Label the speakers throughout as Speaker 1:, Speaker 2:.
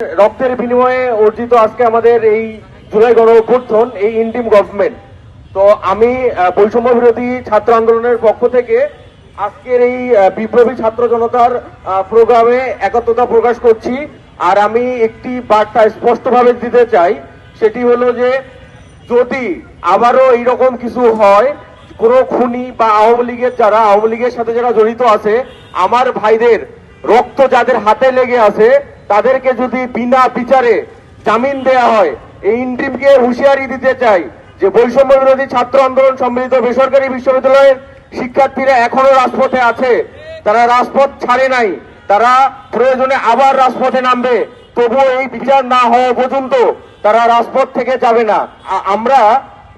Speaker 1: রক্তের বিনিময়ে অর্জিত আজকে আমাদের এই জুলাই গণ অভ্যুত্থান এই ইন্ডিম গভর্নমেন্ট। তো আমি বৈষম্য বিরোধী ছাত্র আন্দোলনের পক্ষ থেকে আজকের এই বিপ্লবী ছাত্র জনতার প্রোগ্রামে একত্রতা প্রকাশ করছি। আর আমি একটি বার্তা স্পষ্টভাবে দিতে চাই, সেটি হলো যে, যদি আবারও এইরকম কিছু হয়, কোন খুনি বা আওয়ামী লীগের যারা, আওয়ামী লীগের সাথে যারা জড়িত আছে, আমার ভাইদের রক্ত যাদের হাতে লেগে আছে তাদেরকে যদি বিনা বিচারে জামিন দেয়া হয়, এই ইন্ট্রিমকে হুঁশিয়ারি দিতে চাই যে বৈষম্য বিরোধী ছাত্র আন্দোলন সম্মিলিত বেসরকারি বিশ্ববিদ্যালয়ের শিক্ষার্থীরা এখনও রাজপথে আছে। তারা রাজপথ ছাড়ে নাই। তারা প্রয়োজনে আবার রাজপথে নামবে। তবুও এই বিচার না হওয়া পর্যন্ত তারা রাজপথ থেকে যাবে না। আমরা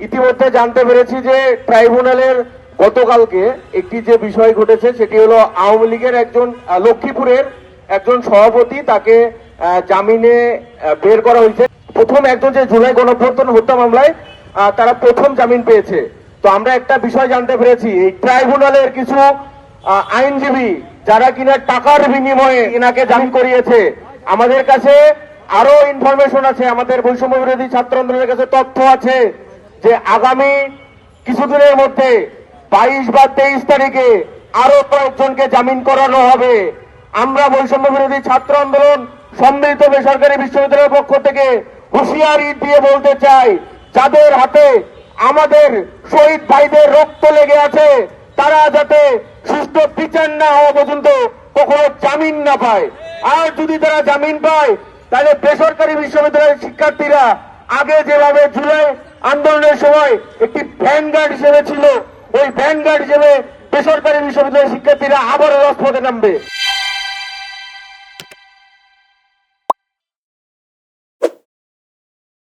Speaker 1: ইতিমধ্যে জানতে পেরেছি যে ট্রাইব্যুনালের গতকালকে একটি যে বিষয় ঘটেছে, সেটি হলো আওয়ামী লীগের একজন লক্ষ্মীপুরের একজন সভাপতি তাকে জামিনে বের করা হয়েছে। প্রথম একজন যে জুলাই গণপ্রবর্তন হত্যা মামলায় তারা প্রথম জামিন পেয়েছে। তো আমরা একটা বিষয় জানতে পেরেছি, এই ট্রাইব্যুনালের কিছু আইনজীবী যারা কিনা টাকার বিনিময়ে এনাকে জামিন করিয়েছে, আমাদের কাছে আরও ইনফরমেশন আছে, আমাদের বৈষম্য বিরোধী ছাত্র আন্দোলনের কাছে তথ্য আছে যে আগামী কিছুদিনের মধ্যে বাইশ বা তেইশ তারিখে আরও কয়েকজনকে জামিন করানো হবে। আমরা বৈষম্য বিরোধী ছাত্র আন্দোলন সম্মিলিত বেসরকারি বিশ্ববিদ্যালয়ের পক্ষ থেকে হুঁশিয়ারি দিয়ে বলতে চাই, যাদের হাতে আমাদের শহীদ ভাইদের রক্ত লেগে আছে, তারা যাতে সুষ্ঠু বিচার না হওয়া পর্যন্ত কখনো জামিন না পায়। আর যদি তারা জামিন পায়, তাহলে বেসরকারি বিশ্ববিদ্যালয়ের শিক্ষার্থীরা আগে যেভাবে জুলাই আন্দোলনের সময় একটি ভ্যানগার্ড হিসেবে ছিল, ওই ভ্যানগার্ড হিসেবে বেসরকারি বিশ্ববিদ্যালয়ের শিক্ষার্থীরা আবারও রাজপথে নামবে।